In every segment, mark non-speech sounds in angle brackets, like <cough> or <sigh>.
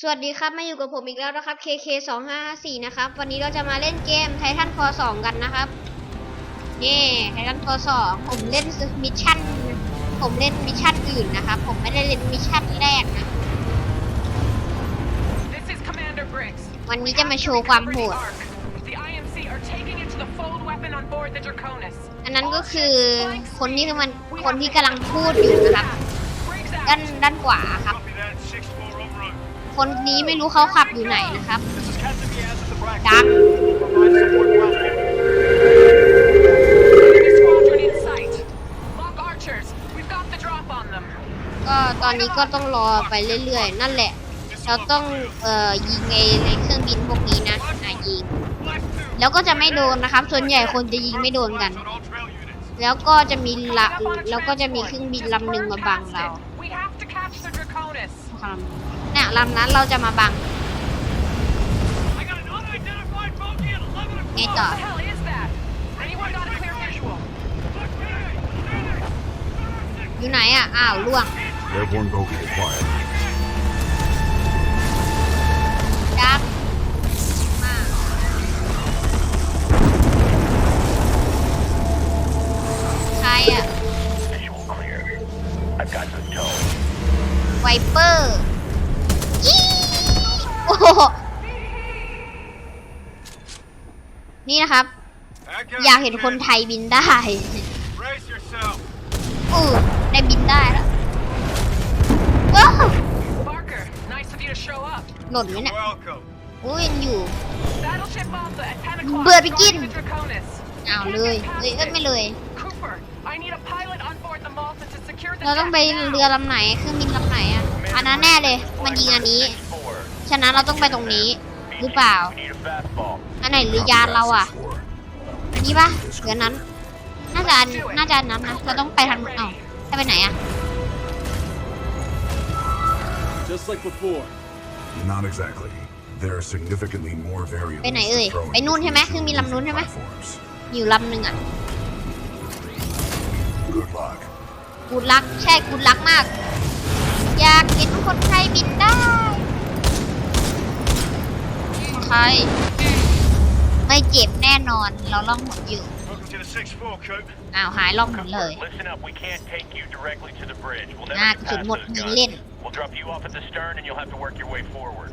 สวัสดีครับ มาอยู่กับผมอีกแล้วนะครับ KK 2 5 5 4นะครับ วันนี้เราจะมาเล่นเกม Titan Fall 2กันนะครับ นี่ Titan Fall 2ผมเล่นมิชชั่น ผมเล่นมิชชั่นอื่นนะครับ ผมไม่ได้เล่นมิชชั่นแรกนะ This is Commander Briggs. วันนี้จะมาโชว์ความโหด The IMC are taking it to the fold weapon on board the Draconis. อันนั้นก็คือคนที่มันคนที่กำลังพูดอยู่นะครับ Briggs ด้าน out. ด้านขวาครับ คนนี้ไม่รู้เขาขับอยู่ไหนนะครับ This is Captain Diaz at the Brack. ดัก Provide support welcome. Enemy squadron in sight. Lock archers. We've got the drop on them. ก็ตอนนี้ก็ต้องรอไปเรื่อยๆ นั่นแหละ เราต้องเอ่อยิงไอ้ในเครื่องบินพวกนี้นะอะยิง Black two. แล้วก็จะไม่โดนนะครับ ส่วนใหญ่คนจะยิงไม่โดนกัน On all trail units. แล้วก็จะมีละ Coming up on a แล้วก็จะมีเครื่องบินลำหนึ่งมาบังเรา Fantastic. We have to catch the Draconis. เนี่ยลำนั้นเราจะมาบัง I got an unidentified bogey at 11ไง o'clock. ต่อ What the hell is that? Anyone got a clear visual? อยู่ไหนอะ อ้าวล่วง Airborne bogey acquired. ดักมาใครอะ Visual clear. I've got good tone. ไวเปอร์อีโอ้โหนี่นะครับ อยากเห็นคนไทยบินได้ Brace yourself. อือได้บินได้แล้วว้าว Barker, nice of you to show up. หล่นไหมเนี่ย Welcome. อุ้ยยังอยู่ Battleship Alpha at 10 o'clock. Bữa begin. Going to the Draconis. อ้าวเลยเอ้ยเอ้ยไม่เลย เราต้องไป deck now. เรือลำไหนเครื่องบินลำไหนอะอันนั้นแน่เลย มันยิงอันนี้ Four. ฉะนั้นเราต้องไปตรงนี้ หรือเปล่า We need a fastball. อันไหนหรือยานเราอะ Four. อันนี้ปะหรืออันนั้น น่าจะอันน่าจะอันนั้นนะ เราต้องไปทางเอ้าจะไปไหนอะ Just like before. Not exactly. There are significantly more variables. ไปไหนเอ่ย than throwing ไปนู่นใช่ไหม between เครื่องบิน two ลำนู้นใช่ไหม platforms. อยู่ลำหนึ่งอะ Good luck. กูดลักใช่กูดลักมาก อยากเห็นคนไทยบินได้ใครอืมไม่เจ็บแน่นอนเราล่องหนอยู่ Welcome to the six four, Coop. อ้าวหายล่องหนเลย Listen up. We can't take you directly to the bridge. We'll อ่า never กระ get สุน past หมด those ยิง guns. เล่น We'll drop you off at the stern, and you'll have to work your way forward.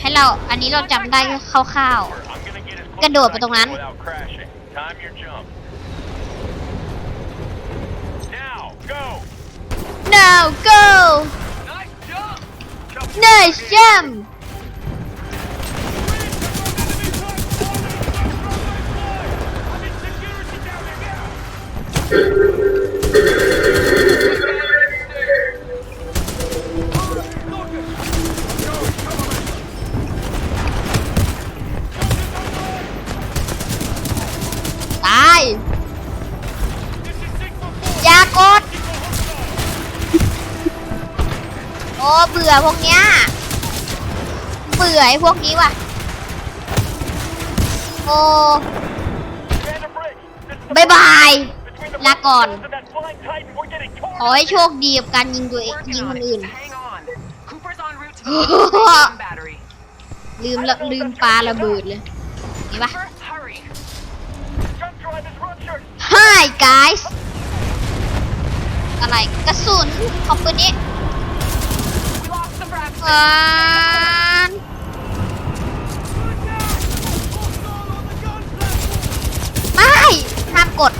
ให้เราอันนี้เราจำได้คร่าว I'm gonna get as close กระโดด as ไป I ตรงนั้น can without crashing. Time your jump. Nice jump อ้เบื่อพวกเนี้ย เบื่อไอ้พวกนี้ว่ะ โอ้ Commander Briggs, this is the บายบาย between the ลาก่อน and that flying Titan. We're getting ขอให้โชคดีกับการยิงตัวเอง Working ยิงค on น it. อื่น Hang on. Cooper's en route to the Draconis battery. ลืมละลืมปลาระเบิดเลยนี่ปะ Cooper, hurry. Jump drive is run shirt. Hi guys อะไรกระสุนของปืนนี้ We lost the frag อ่านไม่ห้ามกด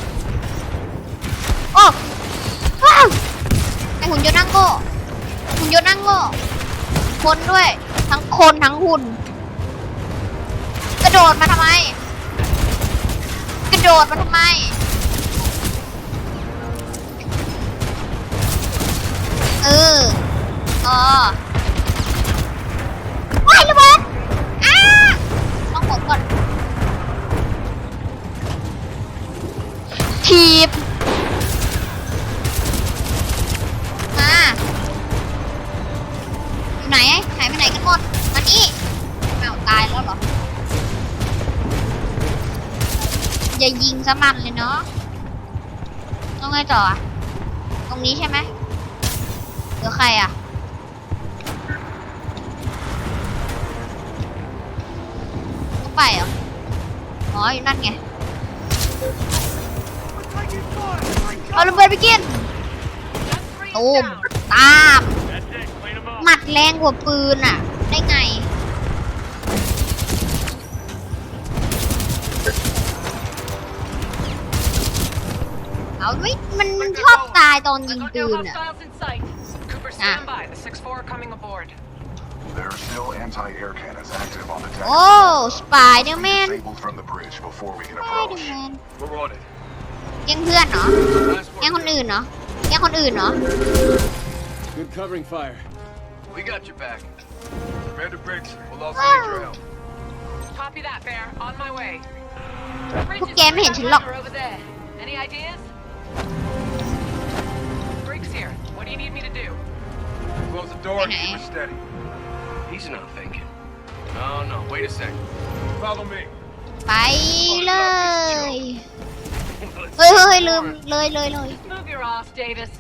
โอ้ว้าวไอหุ่นยนต์นั่งโง่หุ่นยนต์นั่งโง่คนด้วย ทั้งคนทั้งหุ่น กระโดดมาทำไม กระโดดมาทำไม ต้องไงต่ออะตรงนี้ใช่ไหมหรือใครอะต้องไปเหรออ๋ออยู่นั่นไงเอาระเบิดไปกินตูมตาม หมัดแรงกว่าปืนอะ ได้ไง เอาไม่มันมันชอบตายตอนยิ I ง got ปื no นอ่ะ hostiles in sight. Cooper, stand by. The 6-4 are coming aboard. There are still anti-air cannons active on the deck. โอ้ สปายเดอร์แมน Disabled from the bridge before we can สปายเดอ approach. ร์แมน We're on it. ยังเพื่อนเหรอ Last ยังคน one. อื่นเหรอยังคนอื่นเหรอ Good covering fire. We got your back. Commander Briggs, we'll also Wow. need your help. Copy that, Bear. On my way. พวกแกไม่เห็นฉันหรอก Over there. Any ideas? Briggs here. What do you need me to do? Close the door and Okay. keep her steady. He's not thinking. No, no, wait a second. Follow me. ไปเลย เฮ้ยเฮ้ยเฮ้ยลืมเลยเลยเลย <laughs> Move your ass, Davis.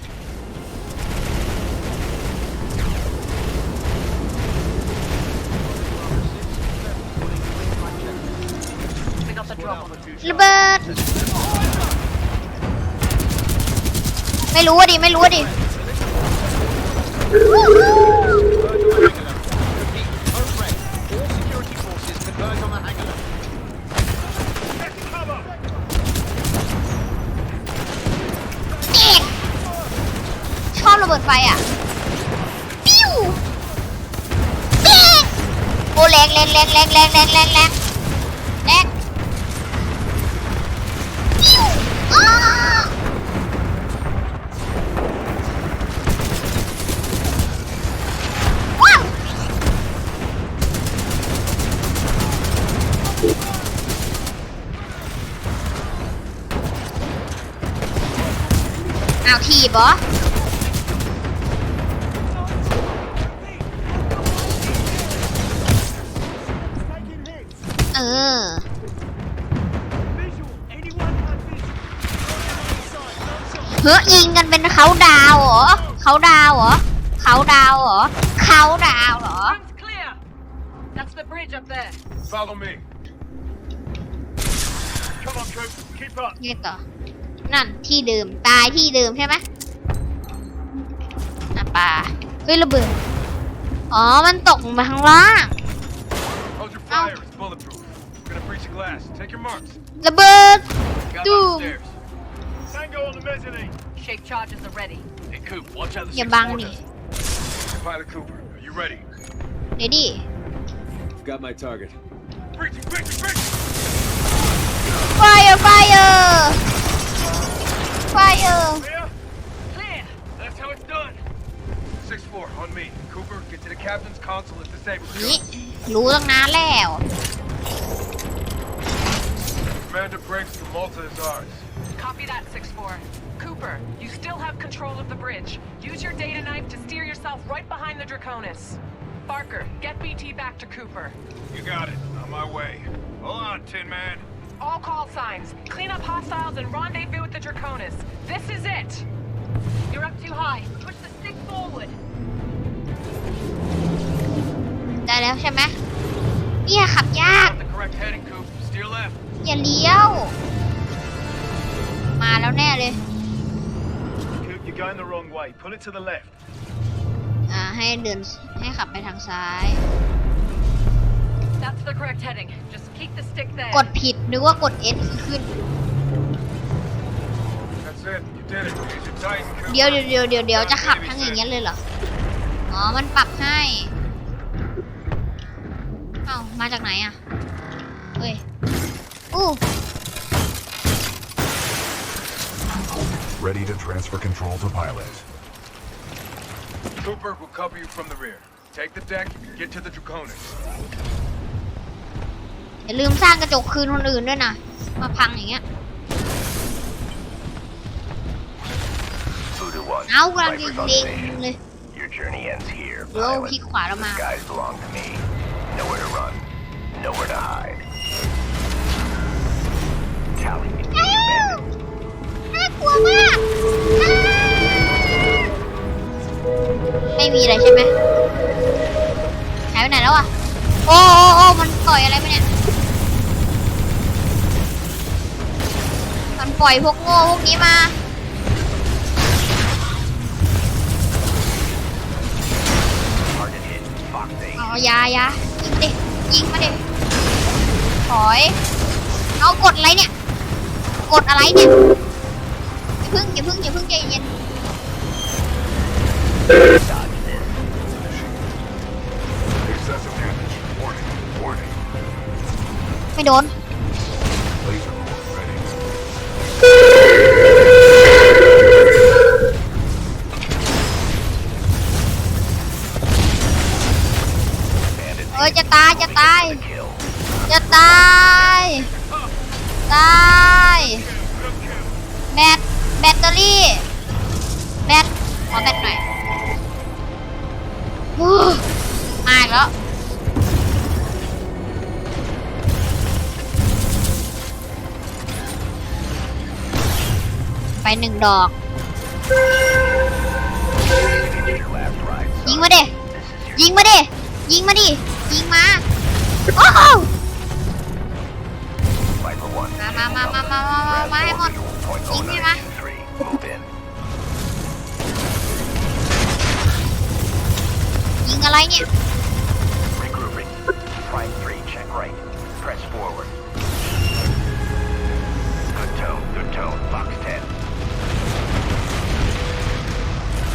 We got the drop on the ระเบิด ไม่รู้อะดิไม่รู้อะดิชอบระเบิดไฟอะปิ้วเอกโอ้แรงแรงแรงแรงแรงแรงแรง อ้าวทีบเหรอเออ Visual. 81 on visual. เฮ้ยยิงกันเป็นเขาดาวเหรอเขาดาวเหรอเขาดาวเหรอเขาดาวเหรอ Room's clear. That's the bridge up there. Follow me. Come on, Coop. Keep up. ไงต่อ นั่นที่เดิมตายที่เดิมใช่ไหมอะปลาเฮ้ยระเบิด อ๋อ มันตกลงมาข้างล่าง Hold your fire. It's bulletproof. We're gonna breach the glass. Take your marks. ระเบิด Got Doom. upstairs. Tango on the mezzanine. Shape charges are ready. Hey, Coop, watch out the อย่า six บัง four ดิ does. Pilot Cooper, are you ready? เดี๋ยวดิ Got my target. Breaching, breaching, breaching! ไฟร์ไฟร์ไฟ ร์ Clear? Clear. That's how it's done. 6-4, on me. Cooper, get to the captain's console and disable the นี่ gun. รู้ตั้งนานแล้ว Commander Briggs from Malta is ours. Copy that, 6-4. Cooper, you still have control of the bridge. Use your data knife to steer yourself right behind the Draconis. Barker, get BT back to Cooper. You got it. On my way. Hold on, Tin Man. All call signs. Clean up hostiles and rendezvous with the Draconis. This is it. You're up too high. Push the stick forward. ได้แล้วใช่ไหมเนี่ยขับยาก Got the correct heading, Coop. Steer left. อย่าเลี้ยว มาแล้วแน่เลย Coop, you're going the wrong way. Pull it to the left. อ่าให้เดินให้ขับไปทางซ้าย That's the correct heading. Just keep the stick there. กดผิดนึกว่ากด S คือขึ้น That's it. You did it. Use your Titan, Coop. เดี๋ยวเดี๋ยวเดี๋ยวเดี๋ยวเดี๋ยวจะขับทั้งอย่างเงี้ยเลยเหรอ อ๋อ มันปรับให้เอ้ามาจากไหนอะ เฮ้ย อู้ Ready to transfer control to pilot. Cooper will cover you from the rear. Take the deck and get to the Draconis. อย่าลืมสร้างกระจกคืนคนอื่นด้วยนะ มาพังอย่างเงี้ย Voodoo 1. เอากำลังยิง Vipers on เล็ง station. เลย Your journey ends here. เดี๋ยว pilot. คลิกขวาแล้วมา Skies belong to me. Nowhere to run. Nowhere to hide. Tally me, อ้าว bandit. น่ากลัวมากอ้าวไม่มีอะไรใช่ไหมหายไปไหนแล้วอะ โอ้โอ้โอ้มันปล่อยอะไรไปเนี่ย ล่อยพวกโง่พวกนี้มา เอาอยายายิงดิ ยิงมาดิถอย เอากดอะไรเนี่ย กดอะไรเนี่ย อย่าพึ่งอย่าพึ่งอย่าพึ่งใจเย็นไม่โดน เออจะตายจะตาย จะตาย ตายแบตแบตเตอรี่ แบตขอแบตหน่อยฮู้มาอีกแล้ว ไปหนึ่งดอก ยิงมาเดิ ยิงมาเดิ ยิงมาดิ ยิงมา โอ้โหมามามามามามามามาให้หมด ยิงให้มายิงอะไรเนี่ย Good.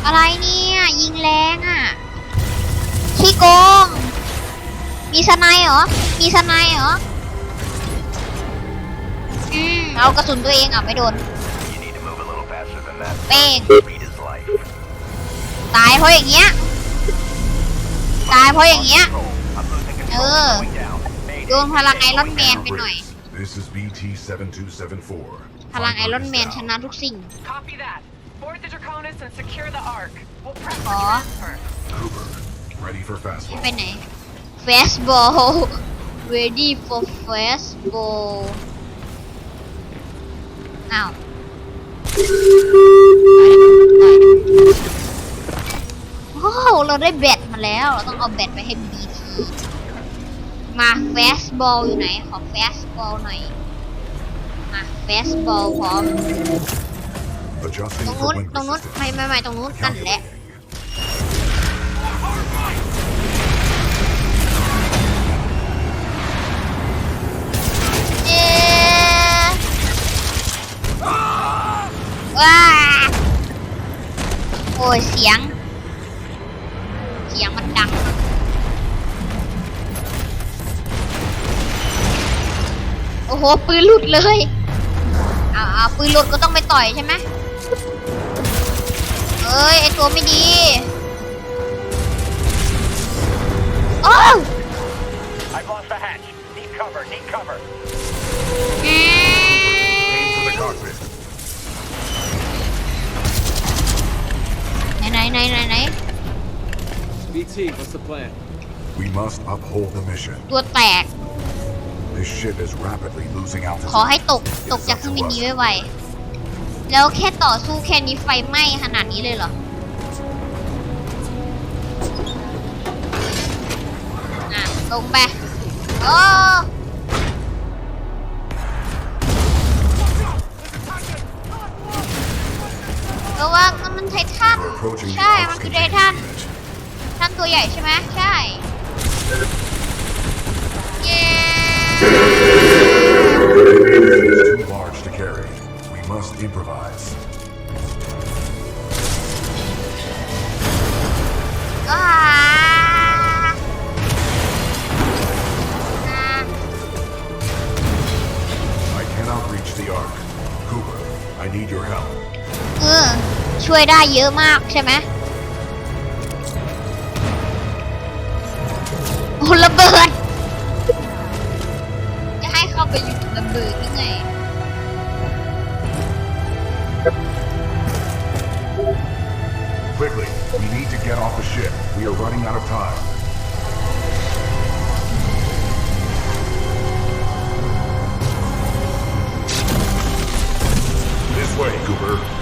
อะไรเนี่ย ยิงแรงอะขี้โกง มีสไนด์เหรอ มีสไนด์เหรอ อืม เอากระสุนตัวเองอะ ไม่โดน You need to move a little faster than that. เป้ง Speed is life. ตายเพราะอย่างเงี้ย ตายเพราะอย่างเงี้ย Control. I'm losing control. Ừ. Going down. Mayday. โดนพลังไอรอนแมนไปหน่อย This is BT-7274. พลังไอรอนแมนชนะทุกสิ่ง Copy that. Board the Draconis and secure the Ark. We'll prep for Aw. transfer. Cooper, ready for fastball. ไปไหน fastball ready for fastball อ้าวโอ้วเราได้แบตมาแล้ว เราต้องเอาแบตไปให้ BT มา fastball อยู่ไหน ขอ fastball หน่อย มา fastball พร้อม Adjusting ตรง for นู้น wind ตรงนู้น resistance. ไม่ไม่ไม่ตรงนู้นนั่นแหละ Calculating. เย้ว้าโอ้ยเสียง เสียงมันดังโอ้โหปืนหลุดเลยเอาเอาปืนหลุดก็ต้องไปต่อยใช่ไหม เอ้ย ไอตัวไม่ดีโอ้ว I've lost the hatch. Need cover, need cover. อื Aim for the ม cockpit. ไหนไหนไหนไหนไหน BT, what's the plan? We must uphold the mission. ตัวแตก This ship is rapidly losing ขอ altitude. ให้ตกตกจากเครื่องบินนี้ไวๆ แล้วแค่ต่อสู้แค่นี้ไฟไหม้ขนาดนี้เลยเหรออะลงไปโอ้ระวังนั่นมันไททัน We're approaching the ใช่ มันคือไท oxygen ทัน unit. ท่านตัวใหญ่ใช่ไหมใช่ เย้ improvise. อ่าอ่า I cannot reach the Ark. Cooper, I need your help. เออ ช่วยได้เยอะมากใช่ไหม Quickly, we need to get off the ship. We are running out of time. This way, Cooper.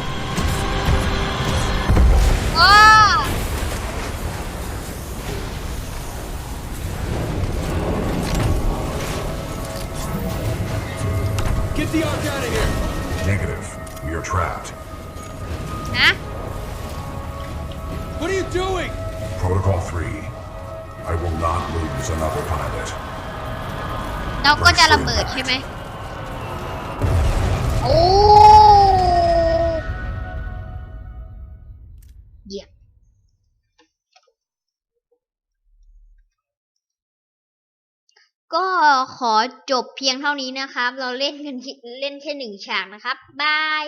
Doing? Protocol 3. I will not lose another pilot. เราก็จะระเบิดใช่ไหมโอ้เยี่ยมก็ขอจบเพียงเท่านี้นะครับ เราเล่นกันที่เล่นแค่หนึ่งฉากนะครับ บาย